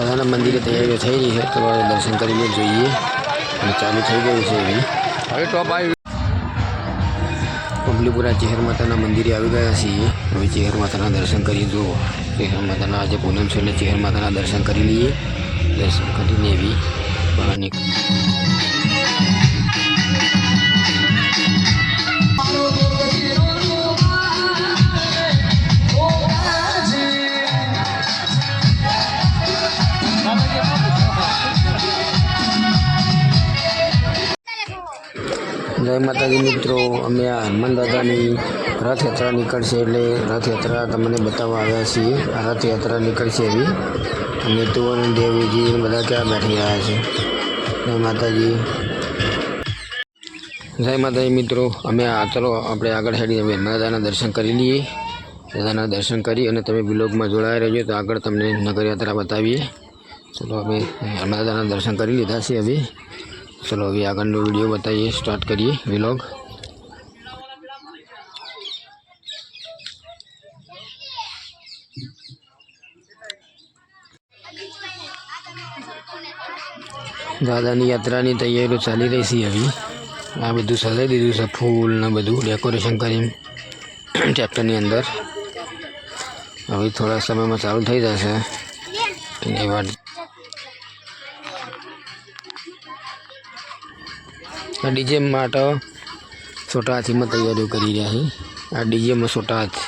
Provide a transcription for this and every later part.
દાદાના મંદિરે તૈયારીઓ થઈ રહી છે તો દર્શન કરીને જોઈએ અને ચાલુ થઈ ગયું છે એવી. હવે ટોપ આવી પબલીપુરા ચેહર માતાના મંદિરે આવી ગયા છીએ. હવે ચેહર માતાના દર્શન કરી જુઓ ચેહર માતાના આજે પૂનમ છે એટલે ચેહર માતાના દર્શન કરી લઈએ. દર્શન કરીને એવી બહાર નીકળ જય માતાજી મિત્રો, અમે આ હનુમાન દાદાની રથયાત્રા નીકળશે એટલે રથયાત્રા તમને બતાવવા આવ્યા છીએ. આ રથયાત્રા નીકળશે એવી. અને તુવર દેવીજી બધા ક્યાં બેઠી રહ્યા છે? જય માતાજી. જય માતાજી મિત્રો, અમે આ ચલો આપણે આગળ હેડી અમે હનુમાન દાદાના દર્શન કરી લઈએ. દાદાના દર્શન કરી અને તમે બ્લોગમાં જોડાયા રહેજો તો આગળ તમને નગરયાત્રા બતાવીએ. ચલો અમે હનુમાન દાદાના દર્શન કરી લીધા છે હવે. ચલો હવે આગળનો વીડિયો બતાવીએ સ્ટાર્ટ કરીએ વિલોગ દાદાની યાત્રાની તૈયારીઓ ચાલી રહી છે હવે આ બધું સજાઈ દીધું છે ફૂલ ને બધું ડેકોરેશન કરી ટ્રેક્ટરની અંદર હવે થોડા સમયમાં ચાલુ થઈ જશે એની વાત ડીજે માટે છોટા હાથીમાં તૈયારીઓ કરી રહ્યા છે. આ ડીજેમાં સોટા હાથ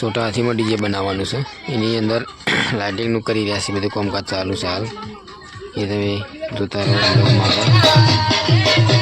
સોટા હાથીમાં ડીજે બનાવવાનું છે. એની અંદર લાઇટિંગનું કરી રહ્યા છે, બધું કામકાજ ચાલુ છે હાલ. એ તમે જોતા રહો.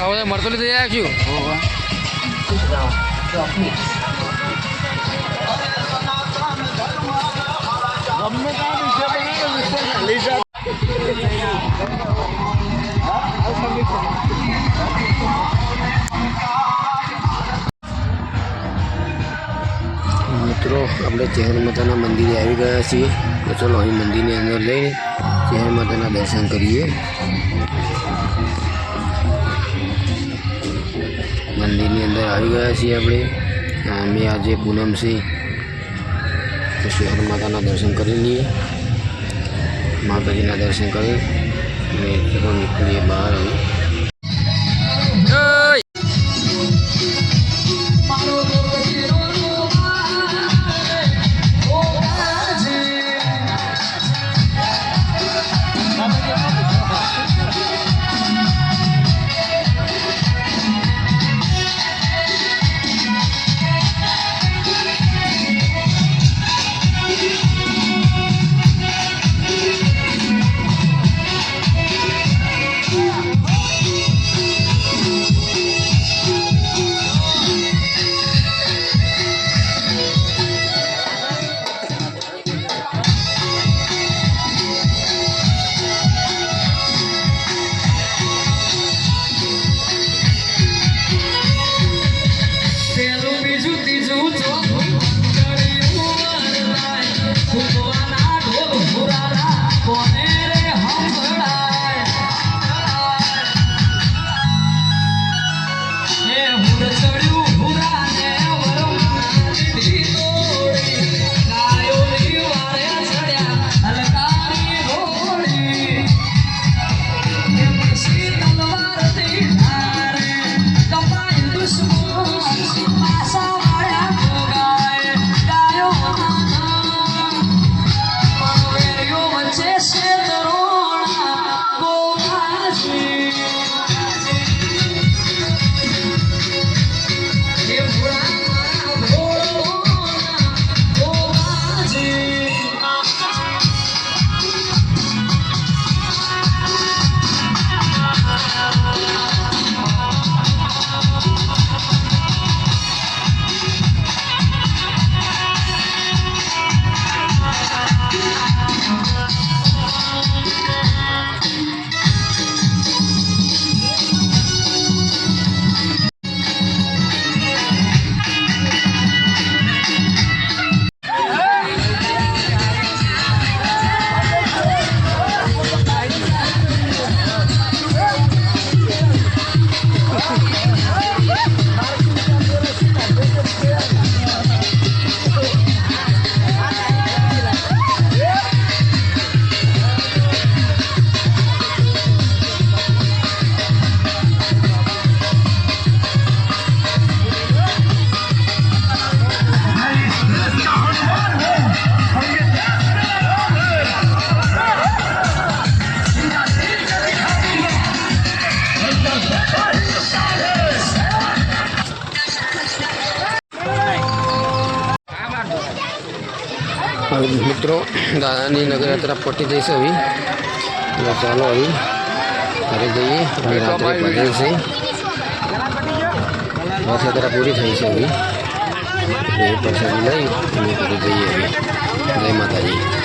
હવે થઈ લીધે છું મિત્રો, આપણે ચહેર માતાના મંદિરે આવી ગયા છીએ. તો ચલો અહીં મંદિરની અંદર લઈને ચહેર માતાના દર્શન કરીએ. આવી ગયા છીએ આપણે. અમે આજે પૂનમ છે તો શહેર માતાના દર્શન કરી લઈએ. માતાજીના દર્શન કરી અને નીકળીએ બહાર મિત્રો દાદાની નગરયાત્રા પટી જઈશ હવે. એટલે ચાલો હવે ઘરે જઈએ. અને રાત્રે પટેલ છે. રથયાત્રા પૂરી થઈ છે હવે. એ પ્રસાદી લઈ અને ઘરે જઈએ હવે. જય માતાજી.